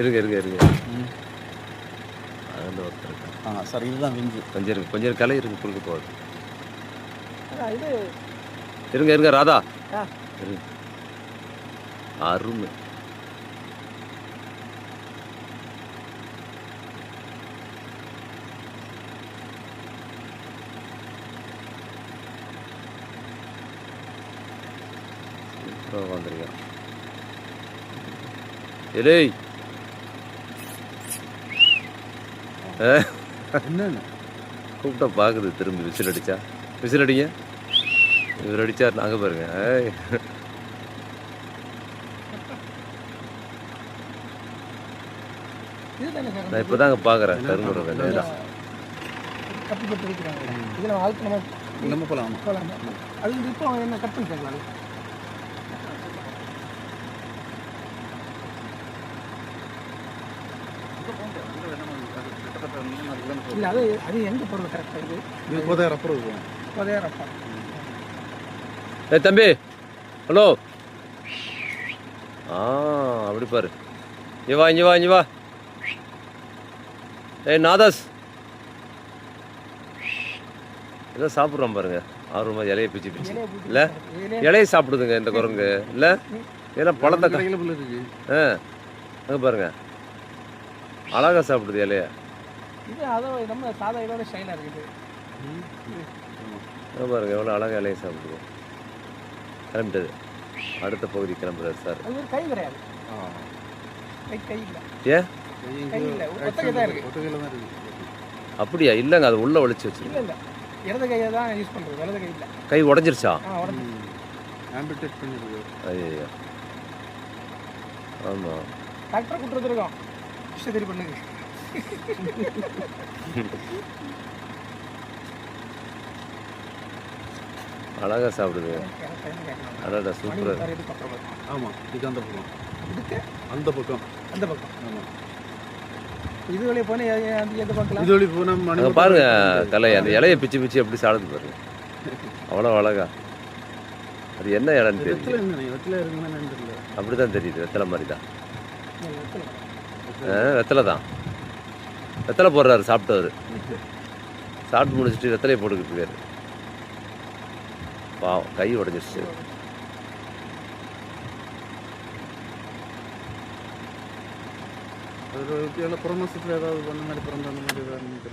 இருங்க இருங்க இருங்க. அதில் ஒருத்தர் இருக்கான். ஆ சார் இதுதான் விஞ்சு. கொஞ்சம் இருங்க கொஞ்சம் இருங்க, கலை இருங்க குறுக்க போகுது. இது இருங்க இருங்க ராதா. இருங்க. அருமை. சூப்பராக வந்துருக்கேன் ஏய் என்னன்னு? கூப்பிட்டா பார்க்குது திரும்பி விசில் அடிச்சா. விசில் அடிங்க. இவர் அடிச்சார் நாங்கள் பாருங்க. நான் இப்போ தாங்க பார்க்குறேன் கருங்குட வேலை தான் நம்ம போகலாம்? அது இப்போ என்ன கட் பண்ணிட்டாங்களா? இல்ல அது அது எங்க போறது கரெக்டாக இது இது போதாயிரம் அப்புறம் இருக்கும் பதினாயிரம் ஏய் தம்பி. ஹலோ. ஆ அப்படி பாரு. இங்க வா இங்க வா இங்க வா. ஏய் நாதாஸ். ஏதோ சாப்பிட்றோம் பாருங்க. ஆர்வமா இலையை பிச்சு பிச்சு. இல்ல? இலையை சாப்பிடுதுங்க இந்த குரங்கு. இல்ல? இதெல்லாம் பழத்தை ஆ அங்கே பாருங்க. அழகா சாப்பிடுது இலைய. இது அதை நம்ம சாதா இதோட ஸ்டைலாக இருக்குது. பாருங்க எவ்வளோ அழகா இலையை சாப்பிடுது கிளம்பிட்டது. அடுத்த பகுதி கிளம்புறாரு சார். அது ஒரு கை கிடையாது கை கை இல்லை. இருக்கு. அப்படியா? இல்லைங்க அது உள்ள ஒளிச்சு வச்சிருக்கு. இல்லை. இல்லை இடது கையை தான் யூஸ் பண்ணுறது வலது கை இல்லை. கை உடஞ்சிருச்சா? ஆ உடம்பு ஆம்பிடேட் பண்ணிருக்கு ஐயோ ஆமாம் டாக்டரை இருக்கோம் இஷ்டத்தரி பண்ணுங்க. அழகா சாப்பிடுது. அடடா சூப்பராக ஆமாம் இது அந்த பக்கம். இதுக்கு? அந்த பக்கம். அந்த பக்கம். ஆமாம் இது போனால் எந்த வழி போனால் பாருங்க கலை அந்த இலையை பிச்சு பிச்சு எப்படி சாப்பிடுது பாருங்க. அவ்வளோ அழகா. அது என்ன இடம்னு வெத்தில தெரியல என்ன வெத்தில இருக்குன்னு தெரியல. அப்படி தான் தெரியுது வெத்தலை மாதிரி தான் ஆ வெத்தலை தான். வெத்தலை போடுறாரு சாப்பிட்டவர். சாப்பிட்டு முடிச்சுட்டு வெத்தலையை போட்டுக்கிட்டு இருக்காரு. பாவம் கை உடஞ்சிருச்சு.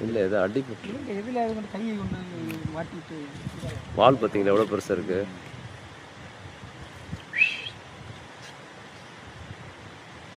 இல்லை ஏதோ அடிபட்டு வால் பார்த்தீங்களா எவ்வளோ பெருசாக இருக்குது